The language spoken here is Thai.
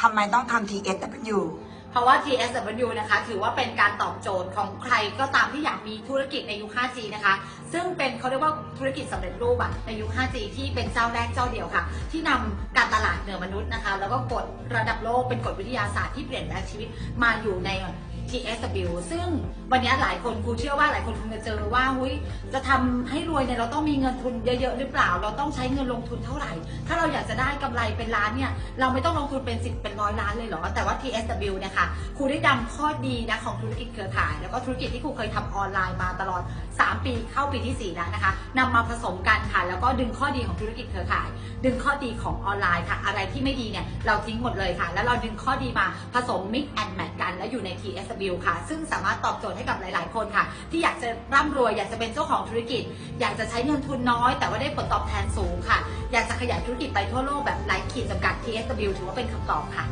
ทำไมต้องทำ TSW เพราะว่า TSW นะคะถือว่าเป็นการตอบโจทย์ของใครก็ตามที่อยากมีธุรกิจในยุค 5G นะคะ ซึ่งเป็นเขาเรียกว่าธุรกิจสำเร็จรูปอะในยุค 5G ที่เป็นเจ้าแรกเจ้าเดียวค่ะ ที่นำการตลาดเหนือมนุษย์นะคะ แล้วก็กฎระดับโลกเป็นกฎวิทยาศาสตร์ที่เปลี่ยนแปลงชีวิตมาอยู่ใน TSW ซึ่งวันนี้หลายคนครูเชื่อว่าหลายคนคงจะเจอว่าหุ้ยจะทำให้รวยเนี่ยเราต้องมีเงินทุนเยอะๆหรือเปล่า เราต้องใช้เงินลงทุนเท่าไหร่ ถ้าเราอยากจะได้กำไรเป็นล้านเนี่ยเราไม่ต้องลงทุนเป็นสิบเป็นร้อยล้านเลยเหรอ แต่ว่า TSW เนี่ยค่ะครูได้นำข้อดีนะของธุรกิจเครือข่าย แล้วก็ธุรกิจที่ครูเคยทำออนไลน์มาตลอด 3 ปีเข้าปีที่ 4 แล้วนะคะนำมาผสมกันค่ะแล้วก็ดึงข้อดีของธุรกิจเครือข่าย ดึงข้อดีของออนไลน์ค่ะอะไรที่ไม่ดีเนี่ยเราทิ้งหมดเลยค่ะ แล้วเราดึงข้อดีมาผสม mix and match กันแล้วอยู่ใน TSW ค่ะ ซึ่งสามารถตอบโจทย์ให้กับหลาย ๆ คนค่ะ ที่อยากจะร่ำรวย อยากจะเป็นเจ้าของธุรกิจ อยากจะใช้เงินทุนน้อย แต่ว่าได้ผลตอบแทนสูงค่ะ อยากจะขยายธุรกิจไปทั่วโลกแบบไร้ขีดจำกัด TSW ถือว่าเป็นคำตอบค่ะ